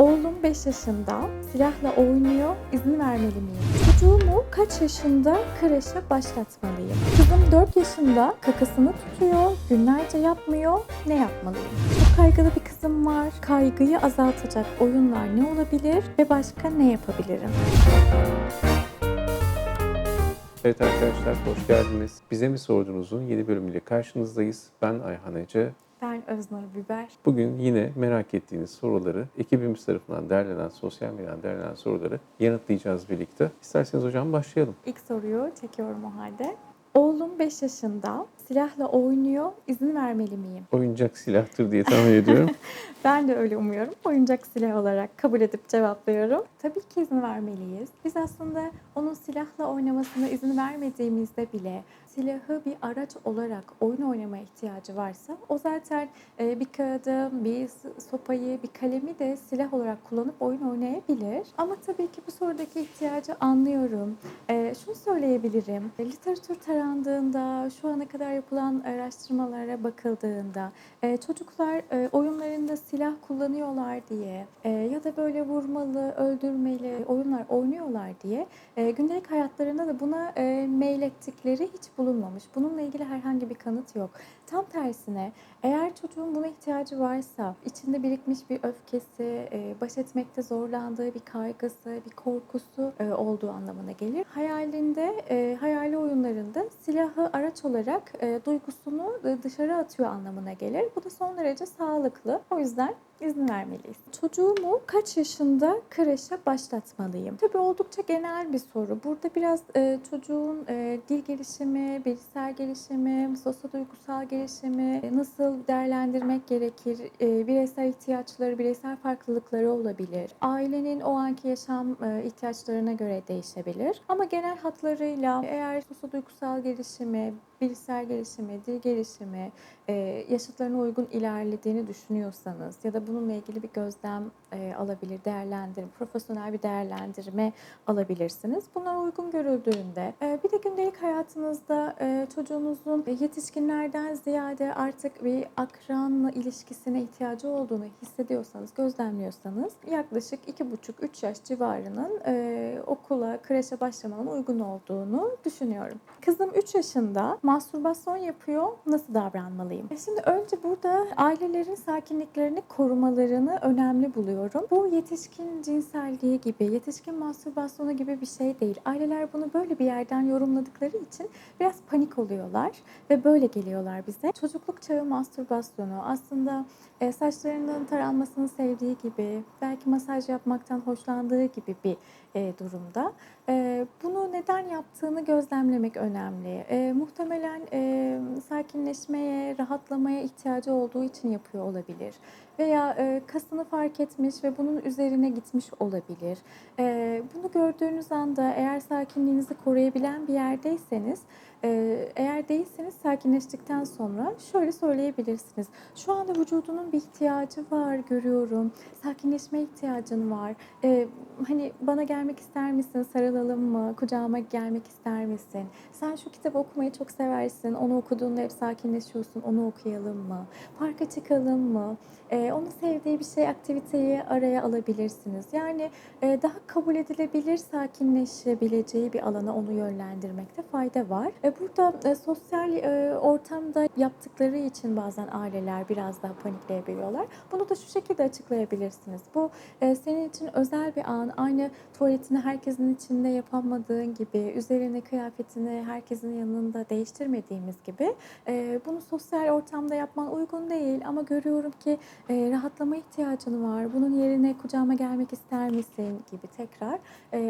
Oğlum 5 yaşında, silahla oynuyor, izin vermeli miyim? Çocuğumu kaç yaşında kreşe başlatmalıyım? Kızım 4 yaşında, kakasını tutuyor, günlerce yapmıyor, ne yapmalıyım? Çok kaygılı bir kızım var, kaygıyı azaltacak oyunlar ne olabilir ve başka ne yapabilirim? Evet arkadaşlar hoş geldiniz. Bize mi sordunuzun yeni bölümüyle karşınızdayız. Ben Ayhan Ece. Ben Öznur Biber. Bugün yine merak ettiğiniz soruları ekibimiz tarafından derlenen, sosyal medyadan derlenen soruları yanıtlayacağız birlikte. İsterseniz hocam başlayalım. İlk soruyu çekiyorum o halde. Oğlum 5 yaşında, silahla oynuyor, izin vermeli miyim? Oyuncak silahtır diye tahmin ediyorum. Ben de öyle umuyorum. Oyuncak silah olarak kabul edip cevaplıyorum. Tabii ki izin vermeliyiz. Biz aslında onun silahla oynamasına izin vermediğimizde bile silahı bir araç olarak oyun oynamaya ihtiyacı varsa o zaten e, bir kağıdı, bir sopayı, bir kalemi de silah olarak kullanıp oyun oynayabilir. Ama tabii ki bu sorudaki ihtiyacı anlıyorum. E, şunu söyleyebilirim. E, Literatür tarandığında, şu ana kadar yapılan araştırmalara bakıldığında e, çocuklar e, oyunlarında silah kullanıyorlar diye e, ya da böyle vurmalı, öldürmeli oyunlar oynuyorlar diye gündelik hayatlarında da buna meylettikleri hiç bulunmamış. Bununla ilgili herhangi bir kanıt yok. Tam tersine eğer çocuğun buna ihtiyacı varsa, içinde birikmiş bir öfkesi, baş etmekte zorlandığı bir kaygısı, bir korkusu olduğu anlamına gelir. Hayalinde, hayali oyunlarında silahı araç olarak e, duygusunu dışarı atıyor anlamına gelir. Bu da son derece sağlıklı. O yüzden izin vermeliyiz. Çocuğumu kaç yaşında kreşe başlatmalıyım? Tabii oldukça genel bir soru. Burada biraz e, çocuğun e, dil gelişimi, bilişsel gelişimi, sosyoduygusal gelişimi e, nasıl değerlendirmek gerekir? E, bireysel ihtiyaçları, bireysel farklılıkları olabilir. Ailenin o anki yaşam e, ihtiyaçlarına göre değişebilir. Ama genel hatlarıyla eğer sosyoduygusal gelişimi, bilişsel gelişimi, dil gelişimi, e, yaşıtlarına uygun ilerlediğini düşünüyorsanız ya da bununla ilgili bir gözlem e, alabilir, değerlendirme, profesyonel bir değerlendirme alabilirsiniz. Bunlar uygun görüldüğünde e, bir de gündelik hayatınızda e, çocuğunuzun yetişkinlerden ziyade artık bir akranla ilişkisine ihtiyacı olduğunu hissediyorsanız, gözlemliyorsanız yaklaşık 2,5-3 yaş civarının e, okula, kreşe başlamanın uygun olduğunu düşünüyorum. Kızım 3 yaşında mastürbasyon yapıyor. Nasıl davranmalıyım? E Şimdi önce burada ailelerin sakinliklerini korumalarını önemli buluyorum. Bu yetişkin cinselliği gibi, yetişkin mastürbasyonu gibi bir şey değil. Aileler bunu böyle bir yerden yorumladıkları için biraz panik oluyorlar ve böyle geliyorlar bize. Çocukluk çağı mastürbasyonu aslında e, saçlarının taranmasını sevdiği gibi, belki masaj yapmaktan hoşlandığı gibi bir e, durumda. E, bunu neden yaptığını gözlemlemek önemli. E, muhtemelen e, sakinleşmeye, rahatlamaya ihtiyacı olduğu için yapıyor olabilir. Veya e, kasını fark etmiş ve bunun üzerine gitmiş olabilir. E, bunu gördüğünüz anda eğer sakinliğinizi koruyabilen bir yerdeyseniz, eğer değilseniz sakinleştikten sonra şöyle söyleyebilirsiniz. Şu anda vücudunun bir ihtiyacı var görüyorum. Sakinleşme ihtiyacın var. E, hani bana gelmek ister misin? Sarılalım mı? Kucağıma gelmek ister misin? Sen şu kitabı okumayı çok seversin. Onu okuduğunda hep sakinleşiyorsun. Onu okuyalım mı? Parka çıkalım mı? E, onun sevdiği bir şey, aktiviteyi araya alabilirsiniz. Yani e, daha kabul edilebilir, sakinleşebileceği bir alana onu yönlendirmekte fayda var. E, burada e, sosyal e, ortamda yaptıkları için bazen aileler biraz daha panikleyebiliyorlar. Bunu da şu şekilde açıklayabilirsiniz. Bu e, senin için özel bir an. Aynı tuvaletini herkesin içinde yapamadığın gibi, üzerine kıyafetini herkesin yanında değiştirmediğimiz gibi bunu sosyal ortamda yapman uygun değil ama görüyorum ki rahatlama ihtiyacın var. Bunun yerine kucağıma gelmek ister misin gibi tekrar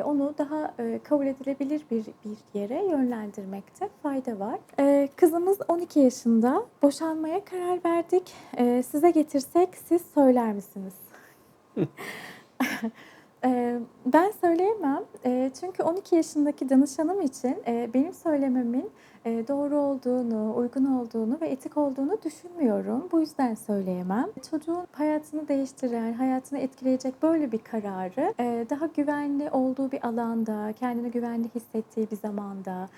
onu daha kabul edilebilir bir bir yere yönlendirmekte fayda var. E, kızımız 12 yaşında. Boşanmaya karar verdik. E, size getirsek siz söyler misiniz? e, Ben söyleyemem. Eee, çünkü 12 yaşındaki danışanım için, eee, benim söylememin, eee, doğru olduğunu, uygun olduğunu ve etik olduğunu düşünmüyorum. Bu yüzden söyleyemem. Çocuğun hayatını değiştiren, hayatını etkileyecek böyle bir kararı, eee, daha güvenli olduğu bir alanda, kendini güvende hissettiği bir zamanda,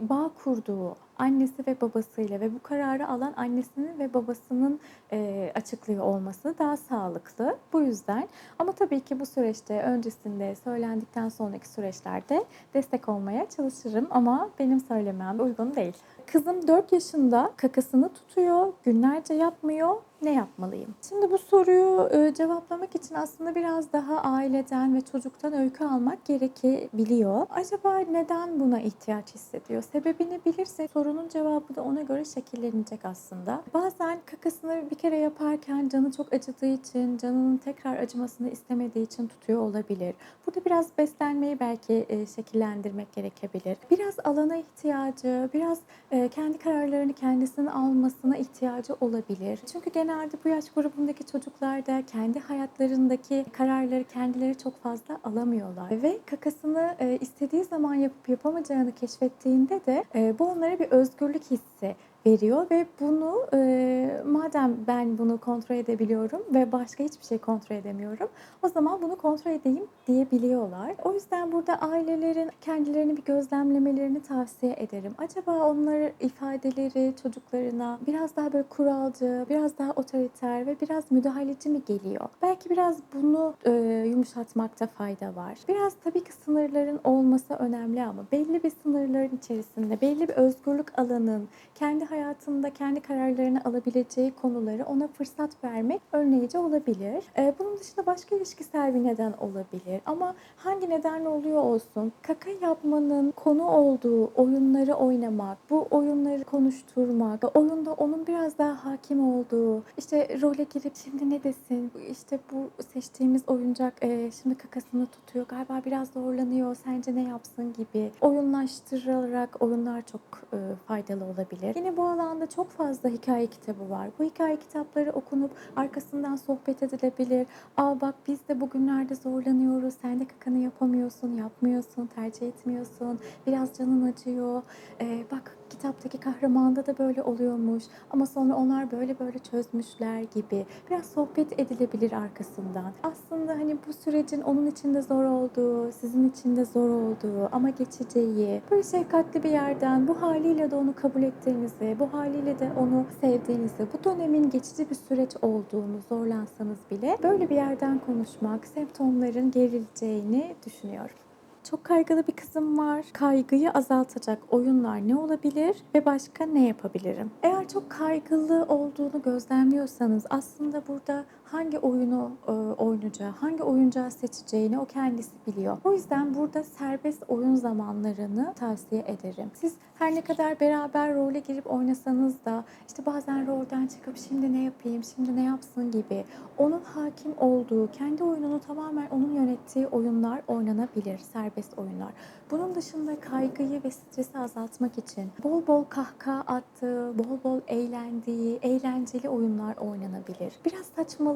bağ kurduğu annesi ve babasıyla ve bu kararı alan annesinin ve babasının, eee, açıklıyor olması daha sağlıklı. Bu yüzden ama tabii ki bu süreçte öncesinde, söylendikten sonraki süreçlerde destek olmaya çalışırım ama benim söylemem uygun değil. Kızım 4 yaşında kakasını tutuyor, günlerce yapmıyor. Ne yapmalıyım? Şimdi bu soruyu, eee, cevaplamak için aslında biraz daha aileden ve çocuktan öykü almak gerekebiliyor. Acaba neden buna ihtiyaç hissediyor? Sebebini bilirse sorunun cevabı da ona göre şekillenecek aslında. Bazen kakasını bir kere yaparken canı çok acıdığı için, canının tekrar acımasını istemediği için tutuyor olabilir. Burada biraz beslenmeyi belki, eee, şekillendirmek gerekebilir. Biraz alana ihtiyacı, biraz, eee, kendi kararlarını kendisinin almasına ihtiyacı olabilir. Çünkü genelde bu yaş grubundaki çocuklar da kendi hayatlarındaki kararları kendileri çok fazla alamıyorlar. Ve kakasını, eee, istediği zaman yapıp yapamayacağını keşfettiğinde de, eee, bu onlara bir özgürlük hissi veriyor ve bunu, eee, madem ben bunu kontrol edebiliyorum ve başka hiçbir şey kontrol edemiyorum, o zaman bunu kontrol edeyim diyebiliyorlar. O yüzden burada ailelerin kendilerini bir gözlemlemelerini tavsiye ederim. Acaba onların ifadeleri çocuklarına biraz daha böyle kuralcı, biraz daha otoriter ve biraz müdahaleci mi geliyor? Belki biraz bunu, eee, yumuşatmakta fayda var. Biraz tabii ki sınırların olması önemli ama belli bir sınırların içerisinde, belli bir özgürlük alanın, kendi hayatında kendi kararlarını alabileceği konuları ona fırsat vermek önleyici olabilir. Eee, bunun dışında başka ilişkisel bir neden olabilir ama hangi nedenle oluyor olsun, kaka yapmanın konu olduğu oyunları oynamak, bu oyunları konuşturmak, oyunda onun biraz daha hakim olduğu, işte role girip şimdi ne desin, işte bu seçtiğimiz oyuncak, eee, şimdi kakasını tutuyor, galiba biraz zorlanıyor, sence ne yapsın gibi oyunlaştırılarak oyunlar çok, eee, faydalı olabilir. Yine bu alanda çok fazla hikaye kitabı var. Bu hikaye kitapları okunup arkasından sohbet edilebilir. "A, bak biz de bugünlerde zorlanıyoruz, sen de kakanı yapamıyorsun, yapmıyorsun, tercih etmiyorsun, biraz canın acıyor. Eee, bak kitaptaki kahramanda da böyle oluyormuş ama sonra onlar böyle böyle çözmüşler." gibi biraz sohbet edilebilir arkasından. Aslında, hani, bu sürecin onun için de zor olduğu, sizin için de zor olduğu ama geçeceği, böyle şefkatli bir yerden bu hâliyle de onu kabul ettiğinizi, bu hâliyle de onu sevdiğinizi, bu dönemin geçici bir süreç olduğunu zorlansanız bile böyle bir yerden konuşmak semptomların gerileceğini düşünüyorum. Çok kaygılı bir kızım var. Kaygıyı azaltacak oyunlar ne olabilir ve başka ne yapabilirim? Eğer çok kaygılı olduğunu gözlemliyorsanız aslında burada hangi oyunu, eee, oynayacağı, hangi oyuncağı seçeceğini o kendisi biliyor. O yüzden burada serbest oyun zamanlarını tavsiye ederim. Siz her ne kadar beraber role girip oynasanız da işte bazen rolden çıkıp şimdi ne yapayım, şimdi ne yapsın gibi onun hakim olduğu, kendi oyununu tamamen onun yönettiği oyunlar oynanabilir, serbest oyunlar. Bunun dışında kaygıyı ve stresi azaltmak için bol bol kahkaha attığı, bol bol eğlendiği, eğlenceli oyunlar oynanabilir. Biraz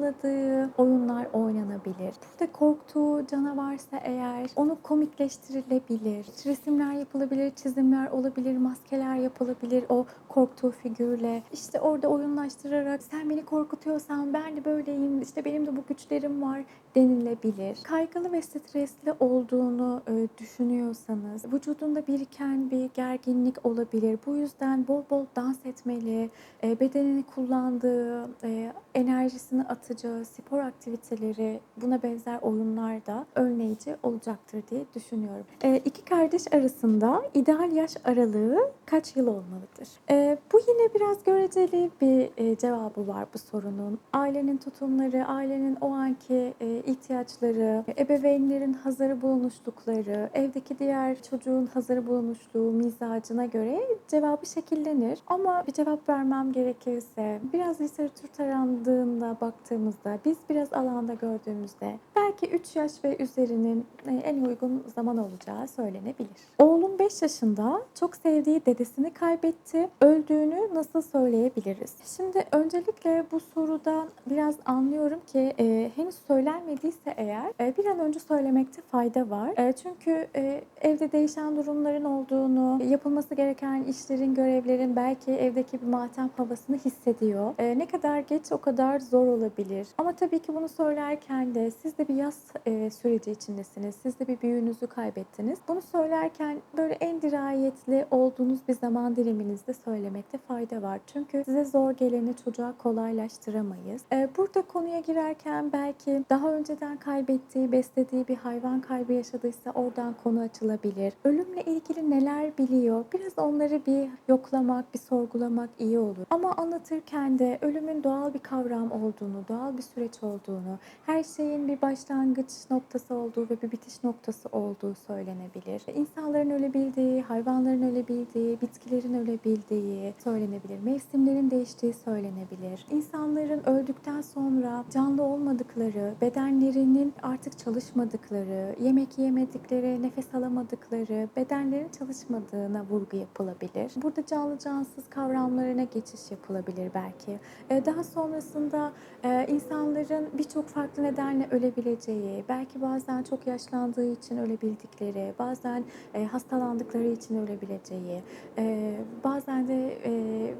saçmaladığı oyunlar oynanabilir. Burada korktuğu canavarsa eğer onu komikleştirilebilir. Resimler yapılabilir, çizimler olabilir, maskeler yapılabilir o korktuğu figürle. İşte orada oyunlaştırarak sen beni korkutuyorsan ben de böyleyim, işte benim de bu güçlerim var denilebilir. Kaygılı ve stresli olduğunu, eee, düşünüyorsanız vücudunda biriken bir gerginlik olabilir. Bu yüzden bol bol dans etmeli, eee, bedenini kullandığı, eee, enerjisini atacağı spor aktiviteleri, buna benzer oyunlar da önleyici olacaktır diye düşünüyorum. Eee, 2 kardeş arasında ideal yaş aralığı kaç yıl olmalıdır? Eee, bu yine biraz göreceli bir, eee, cevabı var bu sorunun. Ailenin tutumları, ailenin o anki, eee, ihtiyaçları, ebeveynlerin hazır bulunuşlukları, evdeki diğer çocuğun hazır bulunuşluğu, mizacına göre cevabı şekillenir. Ama bir cevap vermem gerekirse biraz literatür tarandığında baktığımızda, biz biraz alanda gördüğümüzde belki belki 3 yaş ve üzerinin e, en uygun zaman olacağı söylenebilir. Oğlum 5 yaşında çok sevdiği dedesini kaybetti. Öldüğünü nasıl söyleyebiliriz? Şimdi öncelikle bu sorudan biraz anlıyorum ki e, henüz söylenmediyse eğer e, bir an önce söylemekte fayda var. E, çünkü e, evde değişen durumların olduğunu, yapılması gereken işlerin, görevlerin belki evdeki bir matem havasını hissediyor. E, ne kadar geç o kadar zor olabilir. Ama tabii ki bunu söylerken de siz de bir yaz e, süreci içindesiniz. Siz de bir büyüğünüzü kaybettiniz. Bunu söylerken böyle en dirayetli olduğunuz bir zaman diliminizde söylemekte fayda var. Çünkü size zor geleni çocuğa kolaylaştıramayız. E, burada konuya girerken belki daha önceden kaybettiği, beslediği bir hayvan kaybı yaşadıysa oradan konu açılabilir. Ölümle ilgili neler biliyor? Biraz onları bir yoklamak, bir sorgulamak iyi olur. Ama anlatırken de ölümün doğal bir kavram olduğunu, doğal bir süreç olduğunu, her şeyin bir başlangıç noktası olduğu ve bir bitiş noktası olduğu söylenebilir. İnsanların ölebildiği, hayvanların ölebildiği, bitkilerin ölebildiği söylenebilir. Mevsimlerin değiştiği söylenebilir. İnsanların öldükten sonra canlı olmadıkları, bedenlerinin artık çalışmadıkları, yemek yemedikleri, nefes alamadıkları, bedenlerin çalışmadığına vurgu yapılabilir. Burada canlı cansız kavramlarına geçiş yapılabilir belki. Ee, Daha sonrasında e, insanların birçok farklı nedenle ölebileceği, belki bazen çok yaşlandığı için ölebildikleri, bazen e, hastalandıkları için ölebileceği, e, bazen de e,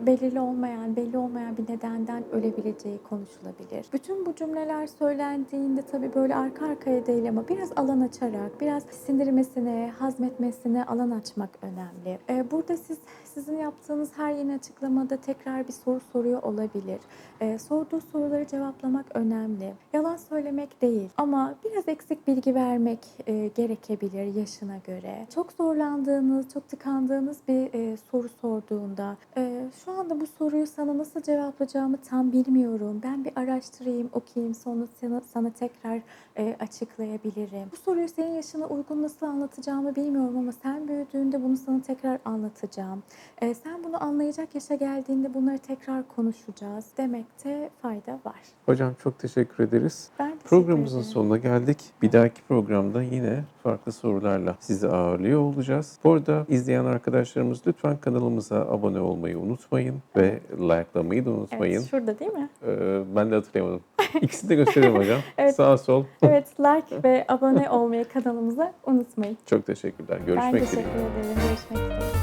belirli olmayan, belli olmayan bir nedenden ölebileceği konuşulabilir. Bütün bu cümleler söylendiğinde tabii böyle arka arkaya değil ama biraz alan açarak, biraz sindirmesine, hazmetmesine alan açmak önemli. E, Burada siz sizin yaptığınız her yeni açıklamada tekrar bir soru soruyor olabilir. E, sorduğu soruları cevaplamak önemli. Yalan söylemek değil ama biraz eksik bilgi vermek e, gerekebilir yaşına göre. Çok zorlandığınız, çok tıkandığınız bir e, soru sorduğunda e, şu anda bu soruyu sana nasıl cevaplayacağımı tam bilmiyorum. Ben bir araştırayım, okuyayım sonra sana, sana tekrar e, açıklayabilirim. Bu soruyu senin yaşına uygun nasıl anlatacağımı bilmiyorum ama sen büyüdüğünde bunu sana tekrar anlatacağım. E, sen bunu anlayacak yaşa geldiğinde bunları tekrar konuşacağız demekte fayda var. Hocam çok teşekkür ederiz. Ben teşekkür Programımızın ederim. sonuna geldik. Bir dahaki programda yine farklı sorularla sizi ağırlıyor olacağız. Bu arada izleyen arkadaşlarımız lütfen kanalımıza abone olmayı unutmayın ve likelamayı da unutmayın. Evet, şurada değil mi? Ee, ben de hatırlayamadım. İkisini de gösteriyorum hocam. Evet. Sağ sol. Evet, like ve abone olmayı kanalımıza unutmayın. Çok teşekkürler. ben Görüşmek teşekkür dileğiyle. ederim. Görüşmek üzere.